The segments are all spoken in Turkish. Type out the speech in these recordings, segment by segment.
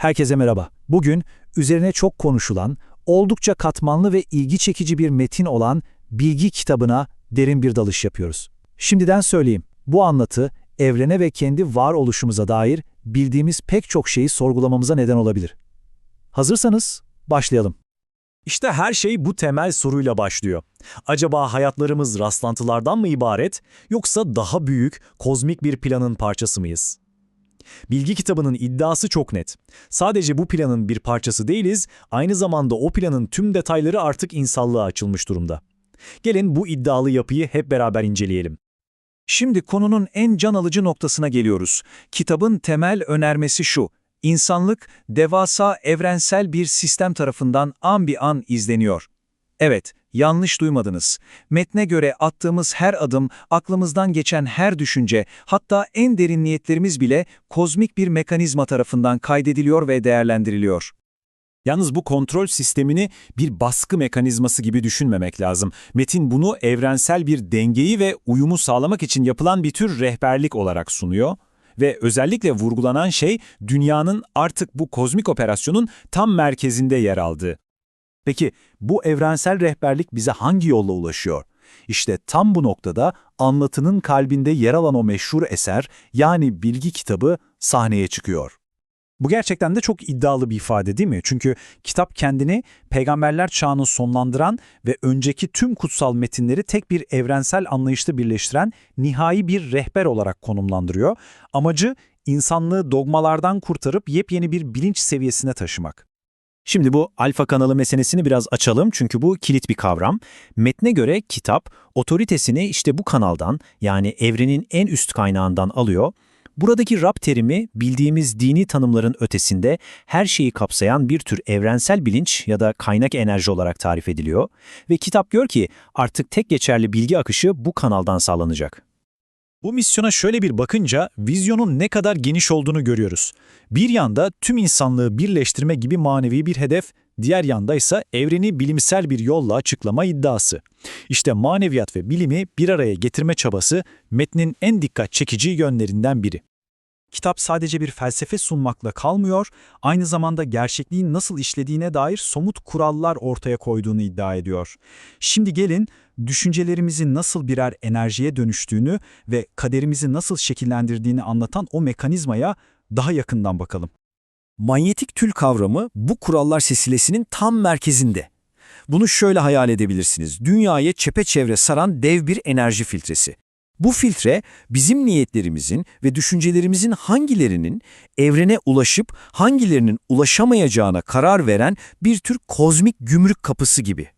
Herkese merhaba. Bugün üzerine çok konuşulan, oldukça katmanlı ve ilgi çekici bir metin olan Bilgi kitabına derin bir dalış yapıyoruz. Şimdiden söyleyeyim, bu anlatı evrene ve kendi varoluşumuza dair bildiğimiz pek çok şeyi sorgulamamıza neden olabilir. Hazırsanız başlayalım. İşte her şey bu temel soruyla başlıyor. Acaba hayatlarımız rastlantılardan mı ibaret yoksa daha büyük, kozmik bir planın parçası mıyız? Bilgi kitabının iddiası çok net. Sadece bu planın bir parçası değiliz, aynı zamanda o planın tüm detayları artık insanlığa açılmış durumda. Gelin bu iddialı yapıyı hep beraber inceleyelim. Şimdi konunun en can alıcı noktasına geliyoruz. Kitabın temel önermesi şu. İnsanlık devasa evrensel bir sistem tarafından an bir an izleniyor. Evet, yanlış duymadınız. Metne göre attığımız her adım, aklımızdan geçen her düşünce, hatta en derin niyetlerimiz bile kozmik bir mekanizma tarafından kaydediliyor ve değerlendiriliyor. Yalnız bu kontrol sistemini bir baskı mekanizması gibi düşünmemek lazım. Metin bunu evrensel bir dengeyi ve uyumu sağlamak için yapılan bir tür rehberlik olarak sunuyor. Ve özellikle vurgulanan şey dünyanın artık bu kozmik operasyonun tam merkezinde yer aldığı. Peki bu evrensel rehberlik bize hangi yolla ulaşıyor? İşte tam bu noktada anlatının kalbinde yer alan o meşhur eser yani bilgi kitabı sahneye çıkıyor. Bu gerçekten de çok iddialı bir ifade değil mi? Çünkü kitap kendini peygamberler çağını sonlandıran ve önceki tüm kutsal metinleri tek bir evrensel anlayışta birleştiren nihai bir rehber olarak konumlandırıyor. Amacı insanlığı dogmalardan kurtarıp yepyeni bir bilinç seviyesine taşımak. Şimdi bu alfa kanalı meselesini biraz açalım çünkü bu kilit bir kavram. Metne göre kitap otoritesini işte bu kanaldan yani evrenin en üst kaynağından alıyor. Buradaki Rab terimi bildiğimiz dini tanımların ötesinde her şeyi kapsayan bir tür evrensel bilinç ya da kaynak enerji olarak tarif ediliyor ve kitap gör ki artık tek geçerli bilgi akışı bu kanaldan sağlanacak. Bu misyona şöyle bir bakınca vizyonun ne kadar geniş olduğunu görüyoruz. Bir yanda tüm insanlığı birleştirme gibi manevi bir hedef, diğer yanda ise evreni bilimsel bir yolla açıklama iddiası. İşte maneviyat ve bilimi bir araya getirme çabası metnin en dikkat çekici yönlerinden biri. Kitap sadece bir felsefe sunmakla kalmıyor, aynı zamanda gerçekliğin nasıl işlediğine dair somut kurallar ortaya koyduğunu iddia ediyor. Şimdi gelin, düşüncelerimizi nasıl birer enerjiye dönüştüğünü ve kaderimizi nasıl şekillendirdiğini anlatan o mekanizmaya daha yakından bakalım. Manyetik tül kavramı bu kurallar silsilesinin tam merkezinde. Bunu şöyle hayal edebilirsiniz. Dünyayı çepeçevre saran dev bir enerji filtresi. Bu filtre bizim niyetlerimizin ve düşüncelerimizin hangilerinin evrene ulaşıp hangilerinin ulaşamayacağına karar veren bir tür kozmik gümrük kapısı gibi.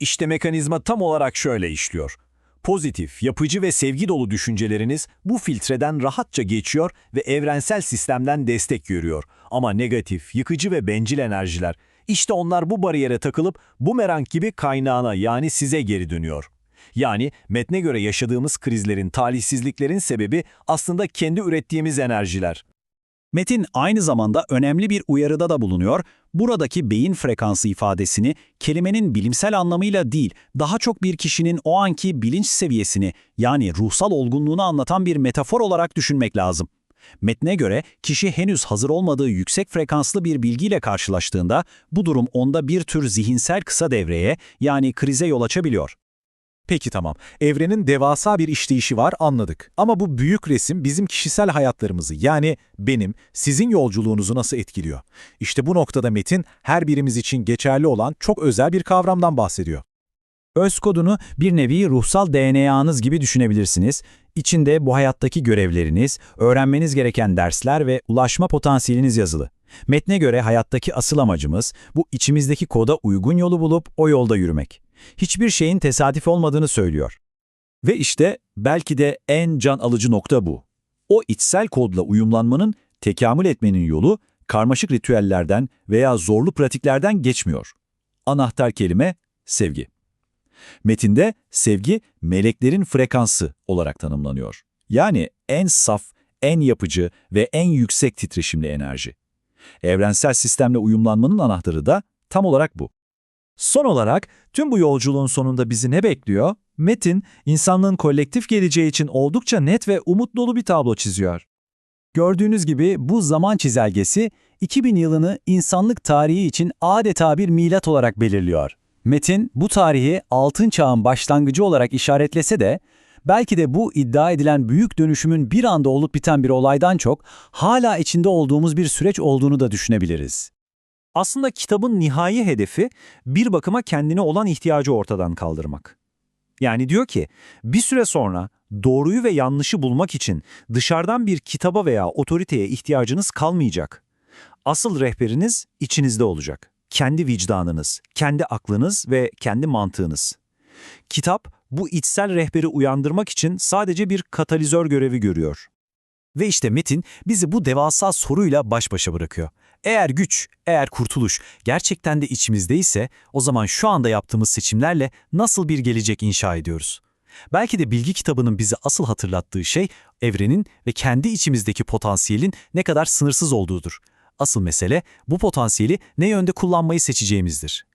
İşte mekanizma tam olarak şöyle işliyor. Pozitif, yapıcı ve sevgi dolu düşünceleriniz bu filtreden rahatça geçiyor ve evrensel sistemden destek görüyor. Ama negatif, yıkıcı ve bencil enerjiler, işte onlar bu bariyere takılıp bumerang gibi kaynağına yani size geri dönüyor. Yani metne göre yaşadığımız krizlerin, talihsizliklerin sebebi aslında kendi ürettiğimiz enerjiler. Metin aynı zamanda önemli bir uyarıda da bulunuyor. Buradaki beyin frekansı ifadesini kelimenin bilimsel anlamıyla değil, daha çok bir kişinin o anki bilinç seviyesini yani ruhsal olgunluğunu anlatan bir metafor olarak düşünmek lazım. Metne göre kişi henüz hazır olmadığı yüksek frekanslı bir bilgiyle karşılaştığında bu durum onda bir tür zihinsel kısa devreye yani krize yol açabiliyor. Peki tamam. Evrenin devasa bir işleyişi var anladık. Ama bu büyük resim bizim kişisel hayatlarımızı yani benim, sizin yolculuğunuzu nasıl etkiliyor? İşte bu noktada Metin her birimiz için geçerli olan çok özel bir kavramdan bahsediyor. Öz kodunu bir nevi ruhsal DNA'nız gibi düşünebilirsiniz. İçinde bu hayattaki görevleriniz, öğrenmeniz gereken dersler ve ulaşma potansiyeliniz yazılı. Metne göre hayattaki asıl amacımız bu içimizdeki koda uygun yolu bulup o yolda yürümek. Hiçbir şeyin tesadüf olmadığını söylüyor. Ve işte belki de en can alıcı nokta bu. O içsel kodla uyumlanmanın, tekamül etmenin yolu karmaşık ritüellerden veya zorlu pratiklerden geçmiyor. Anahtar kelime sevgi. Metinde sevgi meleklerin frekansı olarak tanımlanıyor. Yani en saf, en yapıcı ve en yüksek titreşimli enerji. Evrensel sistemle uyumlanmanın anahtarı da tam olarak bu. Son olarak tüm bu yolculuğun sonunda bizi ne bekliyor? Metin, insanlığın kolektif geleceği için oldukça net ve umut dolu bir tablo çiziyor. Gördüğünüz gibi bu zaman çizelgesi 2000 yılını insanlık tarihi için adeta bir milat olarak belirliyor. Metin bu tarihi altın çağın başlangıcı olarak işaretlese de belki de bu iddia edilen büyük dönüşümün bir anda olup biten bir olaydan çok hala içinde olduğumuz bir süreç olduğunu da düşünebiliriz. Aslında kitabın nihai hedefi bir bakıma kendine olan ihtiyacı ortadan kaldırmak. Yani diyor ki bir süre sonra doğruyu ve yanlışı bulmak için dışarıdan bir kitaba veya otoriteye ihtiyacınız kalmayacak. Asıl rehberiniz içinizde olacak. Kendi vicdanınız, kendi aklınız ve kendi mantığınız. Kitap bu içsel rehberi uyandırmak için sadece bir katalizör görevi görüyor. Ve işte Metin bizi bu devasa soruyla baş başa bırakıyor. Eğer güç, eğer kurtuluş gerçekten de içimizdeyse o zaman şu anda yaptığımız seçimlerle nasıl bir gelecek inşa ediyoruz? Belki de bilgi kitabının bize asıl hatırlattığı şey evrenin ve kendi içimizdeki potansiyelin ne kadar sınırsız olduğudur. Asıl mesele bu potansiyeli ne yönde kullanmayı seçeceğimizdir.